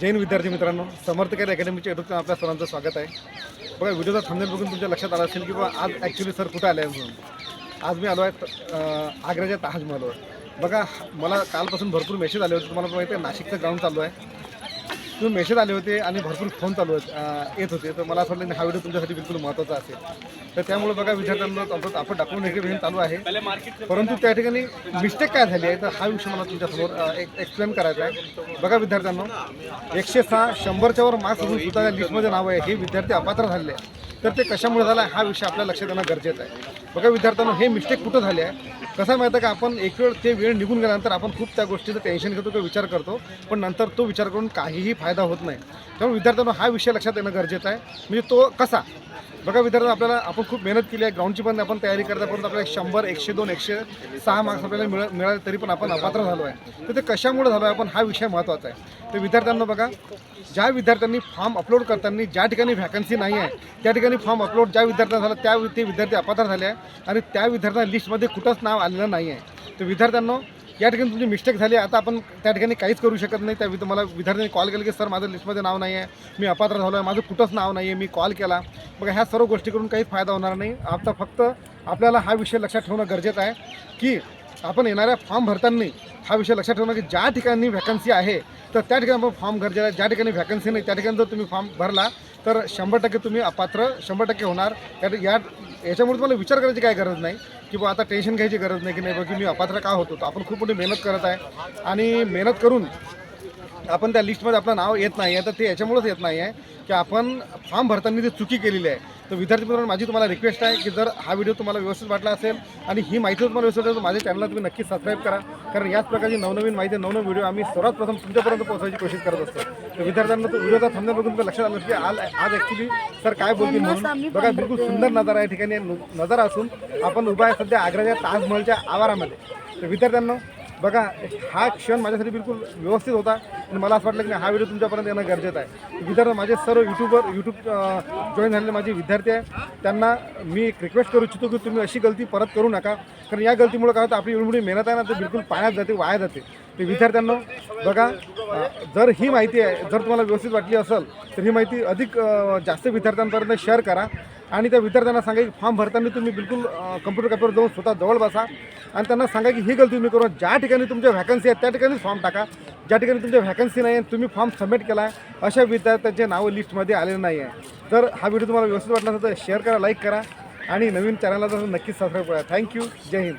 जैन विद्यार्थी मित्रांनो समर्थ care अकॅडमीच्या YouTube आपल्या सरांचं स्वागत आहे. बघा व्हिडिओचा थांबनेल बघून तुमच्या लक्षात आलं असेल की बाबा आज ॲक्च्युली सर कुठं आले आहे म्हणून. आज मी आलो आहे आग्र्याच्या ताजमहलवर. बघा मला कालपासून भरपूर मेसेज आले होते तुम्हाला माहिती आहे नाशिकचं ग्राउंड चालू आहे. तुम्ही मेसेज आले होते आणि भरपूर फोन चालू आहेत येत होते. तर मला असं वाटलं नाही, हा व्हिडिओ तुमच्यासाठी बिलकुल महत्त्वाचा असेल. तर त्यामुळे बघा विद्यार्थ्यांना आपण आपण डॉक्युमेंट व्हेरिफिकेशन चालू आहे. परंतु त्या ठिकाणी मिस्टेक काय झाली आहे? तर हा विषय मला तुमच्यासमोर एक एक्सप्लेन करायचा आहे. बघा विद्यार्थ्यांना एकशे सहा शंभरच्या वर मार्क्स असून सुद्धा या लिस्टमध्ये नाव आहे हे विद्यार्थी अपात्र झाले आहे तर ते कशामुळे झाला आहे हा विषय आपल्या लक्षात येणं गरजेचं आहे. बघा विद्यार्थ्यांना हे मिस्टेक कुठं झाले आहे? कसं माहिती आहे का? आपण एक वेळ ते वेळ निघून गेल्यानंतर आपण खूप त्या गोष्टीचं टेन्शन घेतो किंवा विचार करतो पण नंतर तो विचार करून काहीही फायदा होत नाही. त्यामुळे विद्यार्थ्यांना हा विषय लक्षात येणं गरजेचं आहे. म्हणजे तो कसा? बघा विद्यार्थी आपल्याला आपण खूप मेहनत केली आहे. ग्राउंडची पण आपण तयारी करता परंतु आपल्याला शंभर एकशे दोन एकशे सहा मार्क्स आपल्याला मिळ मिळाले तरी पण आपण अपात्र झालो आहे. तर ते कशामुळे झालो आहे? आपण हा विषय महत्त्वाचा आहे. तर विद्यार्थ्यांना बघा ज्या विद्यार्थ्यांनी फॉर्म अपलोड करताना ज्या ठिकाणी व्हॅकन्सी नाही आहे त्या ठिकाणी फॉर्म अपलोड ज्या विद्यार्थ्यांना झाला त्या ते विद्यार्थी अपात्र झाले आहे. आणि त्या विद्यार्थ्यांना लिस्टमध्ये कुठंच नाव आलेलं नाही आहे. तर विद्यार्थ्यांना या ठिकाणी तुमची मिस्टेक झाली आता आपण त्या ठिकाणी काहीच करू शकत नाही. त्या तुम्हाला विद्यार्थ्यांनी कॉल केला की सर माझं लिस्टमध्ये नाव नाही आहे मी अपात्र झालो आहे माझं कुठंच नाव नाही आहे मी कॉल केला. बघा ह्या सर्व गोष्टी करून काहीच फायदा होणार नाही. आता फक्त आपल्याला हा विषय लक्षात ठेवणं गरजेचं आहे की आपण येणाऱ्या फॉर्म भरताना हा विषय लक्षात ठेवणं की ज्या ठिकाणी व्हॅकन्सी आहे तर त्या ठिकाणी आपण फॉर्म गरजेचं आहे. ज्या ठिकाणी व्हॅकन्सी नाही त्या ठिकाणी जर तुम्ही फॉर्म भरला तर शंभर टक्के तुम्ही अपात्र शंभर टक्के होणार. या याच्यामुळे तुम्हाला विचार करायची काय गरज नाही. की बा आता टेन्शन घ्यायची गरज नाही की नाही बा की मी अपात्र का होतो? तर आपण खूप मोठी मेहनत करत आहे. आणि मेहनत करून आपण त्या लिस्टमध्ये आपलं नाव येत नाही आहे तर ते याच्यामुळेच येत नाही आहे की आपण फॉर्म भरताना ती चुकी केलेली आहे. तर विद्यार्थी मित्रांनो माझी तुम्हाला रिक्वेस्ट आहे की जर हा व्हिडिओ तुम्हाला व्यवस्थित वाटला असेल आणि ही माहिती तुम्हाला व्यवस्थित वाटली तर माझ्या चॅनलला तुम्ही नक्की सबस्क्राईब करा. कारण याच प्रकारची नवनवीन माहिती नवनवीन व्हिडिओ आम्ही सर्वात प्रथम तुमच्यापर्यंत पोहोचवायची कोशिश करत असतो. तर विद्यार्थ्यांना तो व्हिडिओचा थांबण्या बघून तुमच्या लक्षात आलं की आज आज ॲक्च्युली सर काय बोलतील म्हणून? बघा बिलकुल सुंदर नजारा या ठिकाणी नजारा असून आपण उभा आहे सध्या आग्र्याच्या ताजमहलच्या आवारामध्ये. तर विद्यार्थ्यांनो बघा हा क्षण माझ्यासाठी बिलकुल व्यवस्थित होता आणि मला असं वाटलं की हा व्हिडिओ तुमच्यापर्यंत येणं गरजेचं आहे. विद्यार्थी माझे सर्व यूट्यूबवर यूट्यूब जॉईन झालेले माझे विद्यार्थी आहे. त्यांना मी एक रिक्वेस्ट करू इच्छितो की तुम्ही अशी गलती परत करू नका. कारण या गलतीमुळे काय होतं आपली एवढी मेहनत आहे ना ते बिलकुल पाण्यात जाते वाया जाते. ते विद्यार्थ्यांना बघा जर ही माहिती आहे जर तुम्हाला व्यवस्थित वाटली असेल तर ही माहिती अधिक जास्त विद्यार्थ्यांपर्यंत शेअर करा. आणि त्या विद्यार्थ्यांना सांगा की फॉर्म भरताना तुम्ही बिलकुल कम्प्युटर कॅपवर जाऊन स्वतः जवळ बसा. आणि त्यांना सांगा की ही गलती तुम्ही करून ज्या ठिकाणी तुमच्या व्हॅकन्सी आहेत त्या ठिकाणीच फॉर्म टाका. ज्या ठिकाणी तुमच्या व्हॅकन्सी नाही आहे तुम्ही फॉर्म सबमिट केला आहे अशा विद्यार्थ्यांचे नावं लिस्टमध्ये आलेले नाही आहे. तर हा व्हिडिओ तुम्हाला व्यवस्थित वाटला असेल तर शेअर करा लाईक करा. आणि नवीन चॅनलला तर नक्कीच सबस्क्राईब करा. थँक्यू जय हिंद.